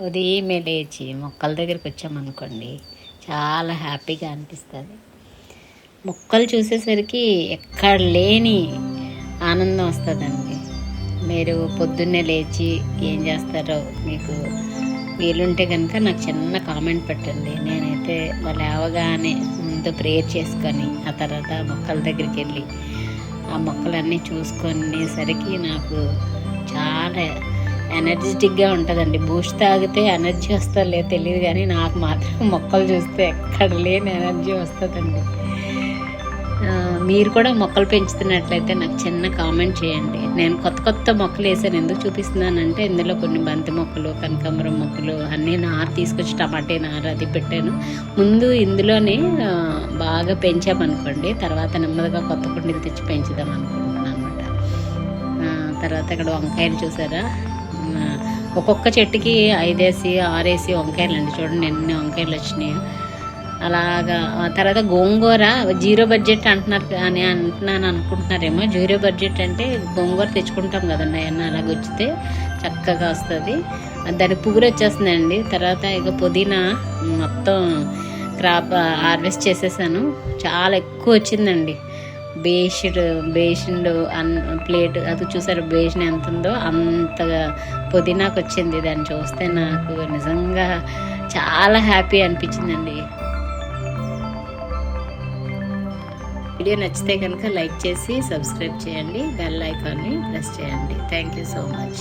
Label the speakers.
Speaker 1: ఉదయమే లేచి మొక్కల దగ్గరికి వచ్చామనుకోండి చాలా హ్యాపీగా అనిపిస్తుంది. మొక్కలు చూసేసరికి ఎక్కడ లేని ఆనందం వస్తుందండి. మీరు పొద్దున్నే లేచి ఏం చేస్తారో మీకు వీలుంటే కనుక నాకు చిన్న కామెంట్ పెట్టండి. నేనైతే లేవగానే ముందు ప్రేయర్ చేసుకొని ఆ తర్వాత మొక్కల దగ్గరికి వెళ్ళి ఆ మొక్కలన్నీ చూసుకునేసరికి నాకు చాలా ఎనర్జెటిక్గా ఉంటుందండి. బూస్ట్ తాగితే ఎనర్జీ వస్తా లేదు తెలియదు కానీ నాకు మాత్రం మొక్కలు చూస్తే ఎక్కడ లేని ఎనర్జీ వస్తుందండి. మీరు కూడా మొక్కలు పెంచుతున్నట్లయితే నాకు చిన్న కామెంట్ చేయండి. నేను కొత్త కొత్త మొక్కలు వేసాను. ఎందుకు చూపిస్తున్నానంటే ఇందులో కొన్ని బంతి మొక్కలు కనకాంబరం మొక్కలు అన్నీ నారు తీసుకొచ్చి టమాటే నారు అది పెట్టాను. ముందు ఇందులోనే బాగా పెంచామనుకోండి తర్వాత నెమ్మదిగా కొత్త కుండీలు తెచ్చి పెంచుదాం అనుకుంటున్నాను అనమాట తర్వాత ఇక్కడ వంకాయలు చూసారా? ఒక్కొక్క చెట్టుకి ఐదేసి ఆరేసి వంకాయలు అండి. చూడండి ఎన్ని వంకాయలు వచ్చినాయి. అలాగా తర్వాత గోంగూర జీరో బడ్జెట్ అంటున్నారు అని అంటున్నాను అనుకుంటున్నారేమో. జీరో బడ్జెట్ అంటే గోంగూర తెచ్చుకుంటాం కదండి అవన్నీ అలాగ వచ్చితే చక్కగా వస్తుంది. దాని పువ్వులు వచ్చేస్తుందండి తర్వాత ఇక పుదీనా మొత్తం క్రాప్ హార్వెస్ట్ చేసేసాను. చాలా ఎక్కువ వచ్చిందండి. బేషుడు బేషన్లు అన్ ప్లేట్ అది చూసారు? బేషన్ ఎంత ఉందో అంతగా పుదీనాకు వచ్చింది దాన్ని చూస్తే నాకు నిజంగా చాలా హ్యాపీ అనిపించిందండి. వీడియో నచ్చితే కనుక లైక్ చేసి సబ్స్క్రైబ్ చేయండి. బెల్ ఐకాన్ని ప్రెస్ చేయండి. Thank you so much.